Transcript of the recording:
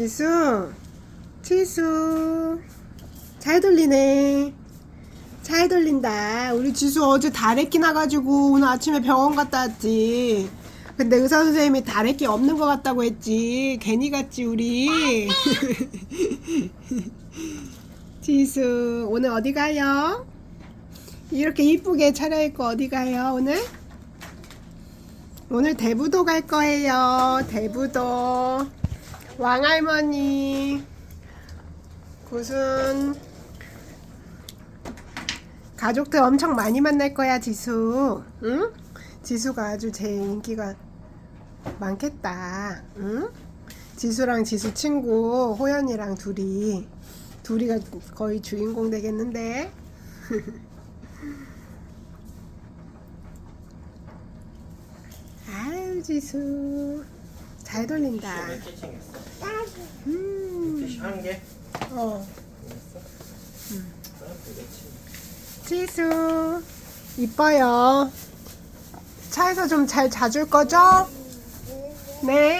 지수, 지수, 잘 돌리네. 잘 돌린다. 우리 지수 어제 다래끼 나가지고 오늘 아침에 병원 갔다 왔지. 근데 의사 선생님이 다래끼 없는 것 같다고 했지. 괜히 갔지 우리. 지수 오늘 어디 가요? 이렇게 이쁘게 차려입고 어디 가요 오늘? 오늘 대부도 갈 거예요. 대부도. 왕할머니. 무슨 가족들 엄청 많이 만날 거야, 지수. 응? 지수가 아주 제일 인기가 많겠다. 응? 지수랑 지수 친구 호연이랑 둘이 둘이가 거의 주인공 되겠는데. 아유, 지수. 잘 돌린다. 몇개 챙겼어? 음. 한 개? 어. 챙겼어? 음. 지수 이뻐요. 차에서 좀 잘 자줄 거죠? 네.